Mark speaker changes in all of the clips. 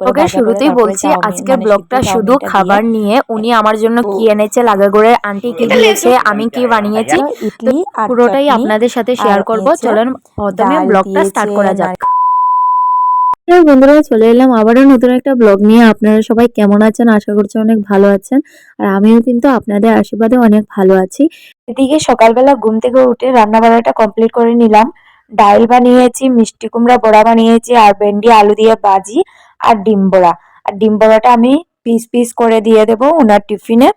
Speaker 1: ওকে শুরুতেই বলছি আজকের ব্লগটা শুধু খাবার নিয়ে উনি আমার জন্য কি এনেছে লাগাগোড়ের আন্টি কি দিয়েছে আমি কি বানিয়েছি
Speaker 2: ইডলি আর
Speaker 1: পুরোটাই আপনাদের সাথে শেয়ার করব। চলেন প্রথমে ব্লগটা স্টার্ট করা যাক। বন্ধুরা চলে এলাম আবারও নতুন একটা ব্লগ নিয়ে। আপনারা সবাই কেমন আছেন? আশা করছি অনেক ভালো আছেন। আর আমিও কিন্তু আপনাদের আশীর্বাদে অনেক ভালো আছি। এদিকে সকালবেলা ঘুম থেকে উঠে রান্না বান্নাটা কমপ্লিট করে নিলাম। ডাল বানিয়েছি মিষ্টি কুমড়া বড়া বানিয়েছি আর ভেন্ডি আলু দিয়ে ভাজি। আর ডিম বড়া। আর ডিম বড়াটা আমি পিস পিস করে দিয়ে দেবো ওনার টিফিনে।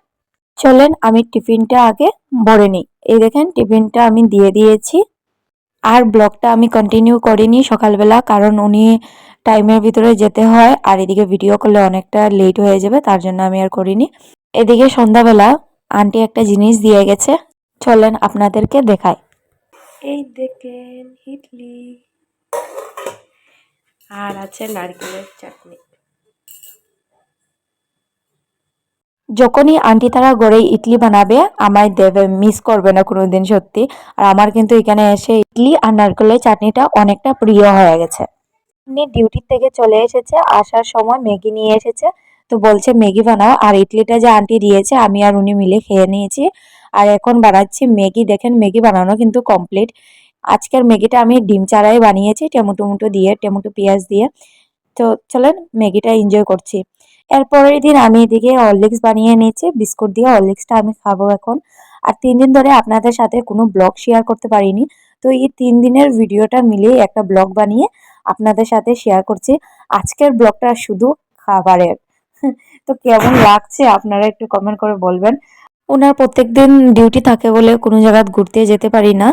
Speaker 1: চলেন আমি টিফিনটা আগে ভরে নিই। এই দেখেন টিফিনটা আমি দিয়ে দিয়েছি। আর ব্লগটা আমি কন্টিনিউ করিনি সকালবেলা, কারণ উনি টাইমের ভিতরে যেতে হয়, আর এদিকে ভিডিও করলে অনেকটা লেট হয়ে যাবে, তার জন্য আমি আর করিনি। এদিকে সন্ধ্যাবেলা আন্টি একটা জিনিস দিয়ে গেছে। চলেন আপনাদেরকে দেখাই। এই দেখেন, ইডলি। আর আছে নারকেলের চাটনি। যখনই আন্টি তারা ঘরে ইডলি বানাবে, আমায় দেবে মিস করবে না কোনোদিন সত্যি। আর আমার কিন্তু এখানে এসে ইডলি আর নারকেলের চাটনিটা অনেকটা প্রিয় হয়ে গেছে। উনি ডিউটির থেকে চলে এসেছে, আসার সময় ম্যাগি নিয়ে এসেছে। তো বলছে, ম্যাগি বানাও। আর ইডলিটা যে আন্টি দিয়েছে, আমি আর উনি মিলে খেয়ে নিয়েছি। আর এখন বানাচ্ছি ম্যাগি। দেখেন, ম্যাগি বানানো কিন্তু কমপ্লিট আজকের ম্যাগিটা আমি ডিম চারাই বানিয়েছি, টমেটো মুটো দিয়ে, টমেটো পেঁয়াজ দিয়ে। তো চলেন ম্যাগিটা এনজয় করছি। এরপরের দিন আমি এদিকে হরলিক্স বানিয়ে নিয়েছি, বিস্কুট দিয়ে হরলিক্সটা আমি খাব এখন। আর তিন দিন ধরে আপনাদের সাথে কোনো ব্লগ শেয়ার করতে পারিনি, তো এই তিন দিনের ভিডিওটা মিলিয়ে একটা ব্লগ বানিয়ে আপনাদের সাথে শেয়ার করছি। আজকের ব্লগটা শুধু খাবারের। তো কেমন লাগছে আপনারা একটু কমেন্ট করে বলবেন। ওনার প্রত্যেকদিন ডিউটি থাকে বলে কোনো জায়গায় ঘুরতে যেতে পারি না,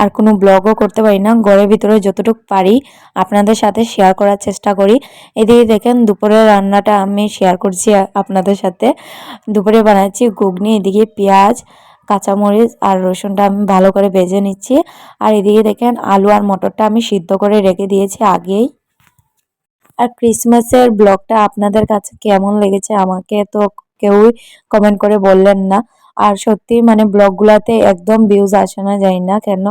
Speaker 1: আর কোনো ব্লগও করতে পারি না। ঘরের ভিতরে যতটুকু পারি আপনাদের সাথে শেয়ার করার চেষ্টা করি। এদিকে দেখেন দুপুরের রান্নাটা আমি শেয়ার করছি আপনাদের সাথে। দুপুরে বানাচ্ছি ঘুগনি, এদিকে পেঁয়াজ, কাঁচামরিচ আর রসুনটা আমি ভালো করে ভেজে নিচ্ছি। আর এদিকে দেখেন আলু আর মটরটা আমি সিদ্ধ করে রেখে দিয়েছি আগেই। আর ক্রিসমাসের ব্লগটা আপনাদের কাছে কেমন লেগেছে আমাকে তো কেউই কমেন্ট করে বললেন না। আর সত্যি মানে ব্লগগুলোতে একদম ভিউজ আসে না জানি না কেন?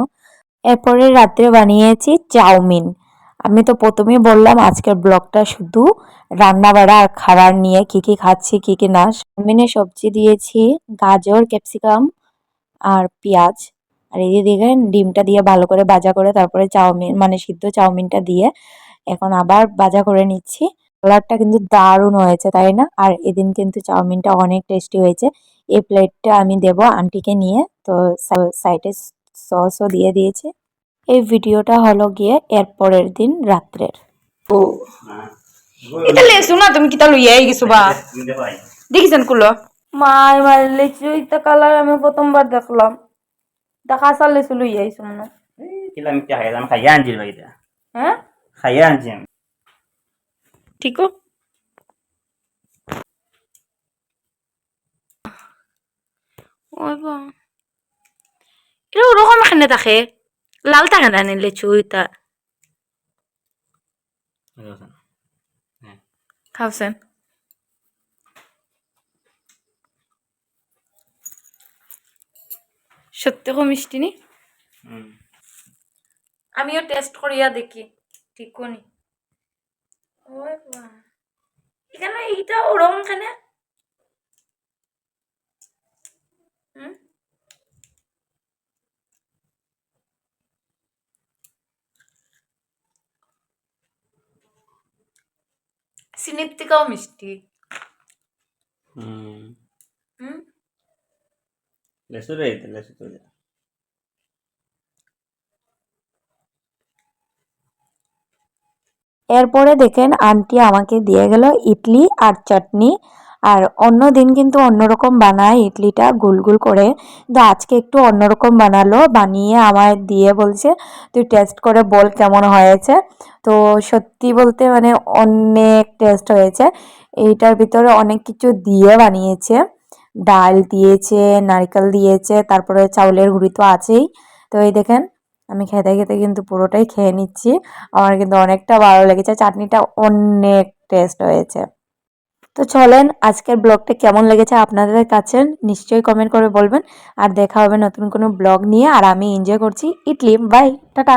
Speaker 1: এরপরে রাত্রে বানিয়েছি চাউমিন। আমি তো প্রথমেই বললাম আজকের ব্লগটা শুধু রান্না বাড়া আর খাবার নিয়ে কি কি খাচ্ছি, কি কি না। চাউমিনে সবজি দিয়েছি, গাজর, ক্যাপসিকাম আর পেঁয়াজ। আর এই দেখেন, ডিমটা দিয়ে ভালো করে ভাজা করে তারপরে চাউমিন মানে সিদ্ধ চাউমিনটা দিয়ে এখন আবার ভাজা করে নিচ্ছি। কালারটা কিন্তু দারুণ হয়েছে তাই না? আর এদিন কিন্তু চাউমিনটা অনেক টেস্টি হয়েছে। এই প্লেটটা আমি দেব আন্টিকে নিয়ে তো সাইডে সসও দিয়ে দিয়েছে। এই ভিডিওটা হলো গিয়ে এর পরের দিন রাত্রের। ও।
Speaker 3: এটা লেসু না তুমি কিতা লইয়া গেছো বা? দেখিছেন কুলো? মাই মাই লেচু ইতা কালার আমি প্রথমবার দেখলাম। দেখা আসা লেচু লইয়া আইছো মনে
Speaker 4: hayam khayan
Speaker 3: হ্যাঁ?
Speaker 4: Khayan jim.
Speaker 3: ওই বা। এটা ওরকম এখানে থাকে। লাল থাকে না ইতা খাওছেন সত্যি খুব মিষ্টি নি? আমিও টেস্ট করিয়া দেখি। ঠিক নি। এখানে এইটা ওরকম খানে হুম? চিনির থেকেও মিষ্টি।
Speaker 4: Hmm.
Speaker 3: Hmm?
Speaker 4: Lesu baita, lesu to.
Speaker 1: এরপরে দেখেন আন্টি আমাকে দিয়ে গেল ইডলি আর চাটনি। আর অন্য দিন কিন্তু অন্যরকম বানায় ইডলিটা গোল গোল করে। কিন্তু আজকে একটু অন্যরকম বানালো, বানিয়ে আমায় দিয়ে বলছে, তুই টেস্ট করে বল কেমন হয়েছে? তো সত্যি বলতে মানে অনেক টেস্ট হয়েছে। এইটার ভিতরে অনেক কিছু দিয়ে বানিয়েছে। ডাল দিয়েছে, নারকেল দিয়েছে, তারপরে চাউলের গুঁড়ি তো আছেই। তো এই দেখেন আমি খেতে খেতে কিন্তু পুরোটাই খেয়ে নিচ্ছি। আমার কিন্তু অনেকটা ভালো লেগেছে, চাটনিটা অনেক টেস্ট হয়েছে। তো চলেন, আজকের ব্লগটা কেমন লেগেছে আপনাদের কাছে নিশ্চয়ই কমেন্ট করে বলবেন। আর দেখা হবে নতুন কোনো ব্লগ নিয়ে। আর আমি এনজয় করছি। Idli bye tata.